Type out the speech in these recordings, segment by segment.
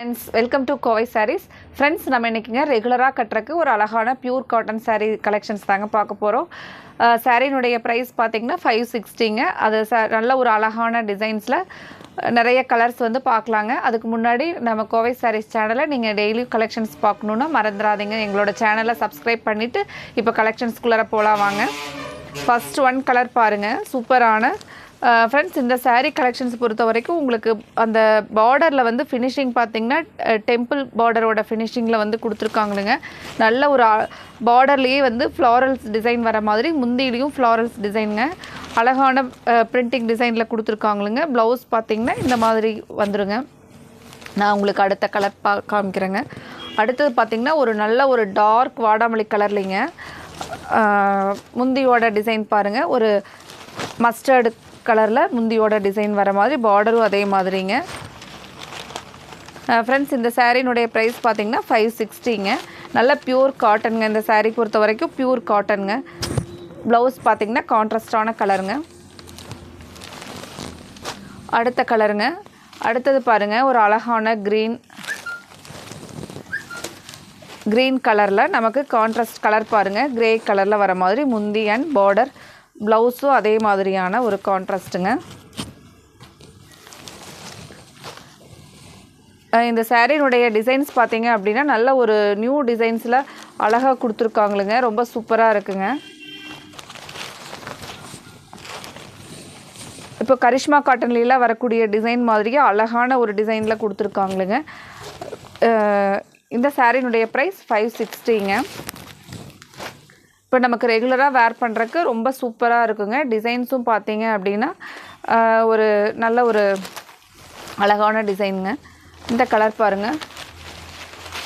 Friends welcome to Kovai sarees friends நம்ம இன்றைக்கிங்க ரெகுலராக கட்டுறக்கு ஒரு அழகான பியூர் காட்டன் சாரீ கலெக்ஷன்ஸ் தாங்க பார்க்க போகிறோம் சாரீனுடைய ப்ரைஸ் பார்த்தீங்கன்னா ஃபைவ் சிக்ஸ்டிங்க அது ச நல்ல ஒரு அழகான டிசைன்ஸில் நிறைய கலர்ஸ் வந்து பார்க்கலாங்க. அதுக்கு முன்னாடி நம்ம கோவை சாரீஸ் சேனலை நீங்கள் டெய்லி கலெக்ஷன்ஸ் பார்க்கணுன்னா மறந்துடாதீங்க. எங்களோட சேனலை சப்ஸ்கிரைப் பண்ணிவிட்டு இப்போ கலெக்ஷன்ஸ்குள்ளார போகலாம் வாங்க. ஃபர்ஸ்ட் ஒன் கலர் பாருங்கள் சூப்பரான ஃப்ரெண்ட்ஸ் இந்த சாரீ கலெக்ஷன்ஸ் பொறுத்த வரைக்கும் உங்களுக்கு அந்த பார்டரில் வந்து ஃபினிஷிங் பார்த்தீங்கன்னா டெம்பிள் பார்டரோட ஃபினிஷிங்கில் வந்து கொடுத்துருக்காங்களுங்க நல்ல ஒரு பார்டர்லேயே வந்து ஃப்ளாரல்ஸ் டிசைன் வர மாதிரி முந்திலையும் ஃப்ளாரல்ஸ் டிசைனுங்க அழகான பிரிண்டிங் டிசைனில் கொடுத்துருக்காங்களுங்க ப்ளவுஸ் பார்த்தீங்கன்னா இந்த மாதிரி வந்துடுங்க நான் உங்களுக்கு அடுத்த கலர் பா காமிக்கிறேங்க. அடுத்தது பார்த்திங்கன்னா ஒரு நல்ல ஒரு டார்க் வாடாமல்லி கலர்லிங்க முந்தியோட டிசைன் பாருங்கள் ஒரு மஸ்டர்டு கலரில் முந்தியோட டிசைன் வர மாதிரி பார்டரும் அதே மாதிரிங்க. ஃப்ரெண்ட்ஸ் இந்த சாரீனுடைய ப்ரைஸ் பார்த்தீங்கன்னா ஃபைவ் சிக்ஸ்டிங்க நல்ல பியூர் காட்டனுங்க இந்த சாரீ பொறுத்த வரைக்கும் பியூர் காட்டனுங்க ப்ளவுஸ் பார்த்தீங்கன்னா கான்ட்ராஸ்டான கலருங்க அடுத்த கலருங்க அடுத்தது பாருங்கள் ஒரு அழகான க்ரீன் க்ரீன் கலரில் நமக்கு கான்ட்ராஸ்ட் கலர் பாருங்கள் க்ரே கலரில் வர மாதிரி முந்தி அண்ட் பார்டர் ப்ளவுஸும் அதே மாதிரியான ஒரு கான்ட்ராஸ்ட்டுங்க. இந்த சேரீனுடைய டிசைன்ஸ் பார்த்தீங்க அப்படின்னா நல்ல ஒரு நியூ டிசைன்ஸில் அழகாக கொடுத்துருக்காங்களுங்க. ரொம்ப சூப்பராக இருக்குங்க. இப்போ கரிஷ்மா காட்டன்லாம் வரக்கூடிய டிசைன் மாதிரியே அழகான ஒரு டிசைனில் கொடுத்துருக்காங்களுங்க. இந்த சாரீனுடைய ப்ரைஸ் ஃபைவ் சிக்ஸ்டிங்க இப்போ நமக்கு ரெகுலராக வேர் பண்ணுறக்கு ரொம்ப சூப்பராக இருக்குங்க. டிசைன்ஸும் பார்த்தீங்க அப்படின்னா ஒரு நல்ல ஒரு அழகான டிசைனுங்க இந்த கலர் பாருங்கள்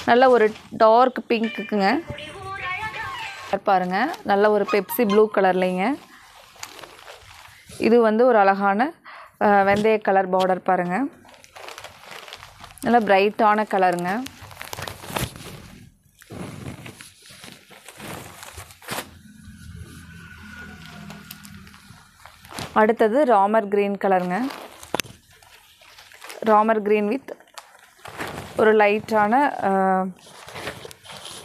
நல்ல ஒரு டார்க் பிங்க்குங்க பாருங்கள் நல்ல ஒரு பெப்சி ப்ளூ கலர்லைங்க இது வந்து ஒரு அழகான வெந்தய கலர் பார்டர் பாருங்கள் நல்ல பிரைட்டான கலருங்க அடுத்தது ராமர் க்ரீன் கலருங்க. ராமர் க்ரீன் வித் ஒரு லைட்டான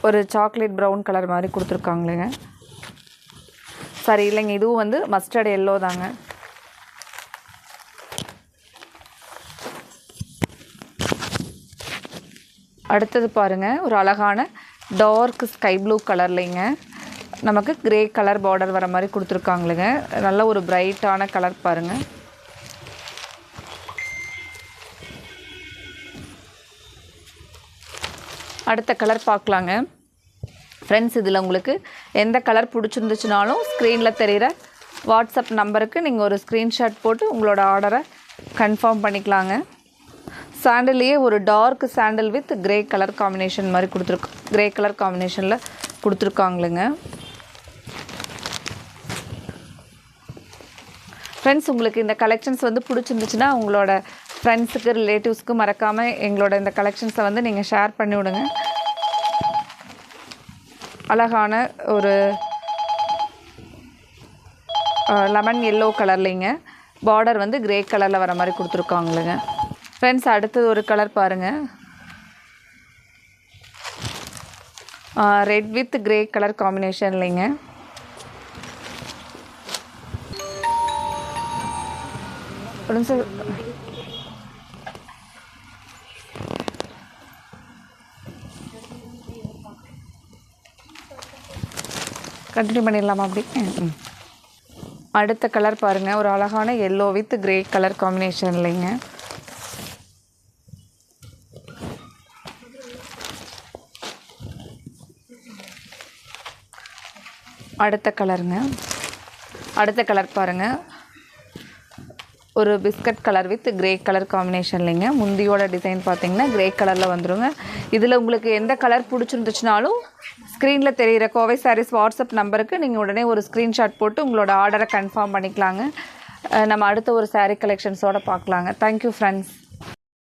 ஒரு சாக்லேட் ப்ரௌன் கலர் மாதிரி கொடுத்துருக்காங்களேங்க. சரி இல்லைங்க இதுவும் வந்து மஸ்டர்ட் எல்லோ தாங்க. அடுத்தது பாருங்கள் ஒரு அழகான டார்க் ஸ்கை ப்ளூ கலர்லைங்க நமக்கு கிரே கலர் பார்டர் வர மாதிரி கொடுத்துருக்காங்களுங்க. நல்ல ஒரு பிரைட்டான கலர் பாருங்கள் அடுத்த கலர் பார்க்கலாங்க. ஃப்ரெண்ட்ஸ் இதில் உங்களுக்கு எந்த கலர் பிடிச்சிருந்துச்சுனாலும் ஸ்க்ரீனில் தெரிகிற வாட்ஸ்அப் நம்பருக்கு நீங்கள் ஒரு ஸ்க்ரீன்ஷாட் போட்டு உங்களோட ஆர்டரை கன்ஃபார்ம் பண்ணிக்கலாங்க. சாண்டல்லையே ஒரு dark sandal with grey colour combination மாதிரி கொடுத்துருக்கு கிரே கலர் காம்பினேஷனில் கொடுத்துருக்காங்களுங்க. ஃப்ரெண்ட்ஸ் உங்களுக்கு இந்த கலெக்ஷன்ஸ் வந்து பிடிச்சிருந்துச்சுன்னா உங்களோட ஃப்ரெண்ட்ஸுக்கு ரிலேட்டிவ்ஸ்க்கு மறக்காமல் எங்களோட இந்த கலெக்ஷன்ஸை வந்து நீங்கள் ஷேர் பண்ணி விடுங்க. அழகான ஒரு லெமன் எல்லோ கலர்லிங்க பார்டர் வந்து கிரே கலரில் வர மாதிரி கொடுத்துருக்காங்களுங்க ஃப்ரெண்ட்ஸ் அடுத்தது ஒரு கலர் பாருங்கள் red with grey colour combination ஒரு நிமிஷம் கண்டினியூ பண்ணிடலாமா அப்படி? ம். அடுத்த கலர் பாருங்கள் ஒரு அழகான yellow with grey colour combination இல்லைங்க. அடுத்த கலருங்க அடுத்த கலர் பாருங்கள் ஒரு biscuit colour with grey colour combination இல்லைங்க. முந்தியோட டிசைன் பார்த்தீங்கன்னா கிரே கலரில் வந்துருங்க. இதில் உங்களுக்கு எந்த கலர் பிடிச்சிருந்துச்சுனாலும் ஸ்க்ரீனில் தெரிகிற கோவை சாரீஸ் வாட்ஸ்அப் நம்பருக்கு நீங்கள் உடனே ஒரு ஸ்க்ரீன்ஷாட் போட்டு உங்களோட ஆர்டரை கன்ஃபார்ம் பண்ணிக்கலாங்க. நம்ம அடுத்த ஒரு சாரீ கலெக்ஷன்ஸோடு பார்க்கலாங்க தேங்க்யூ ஃப்ரெண்ட்ஸ்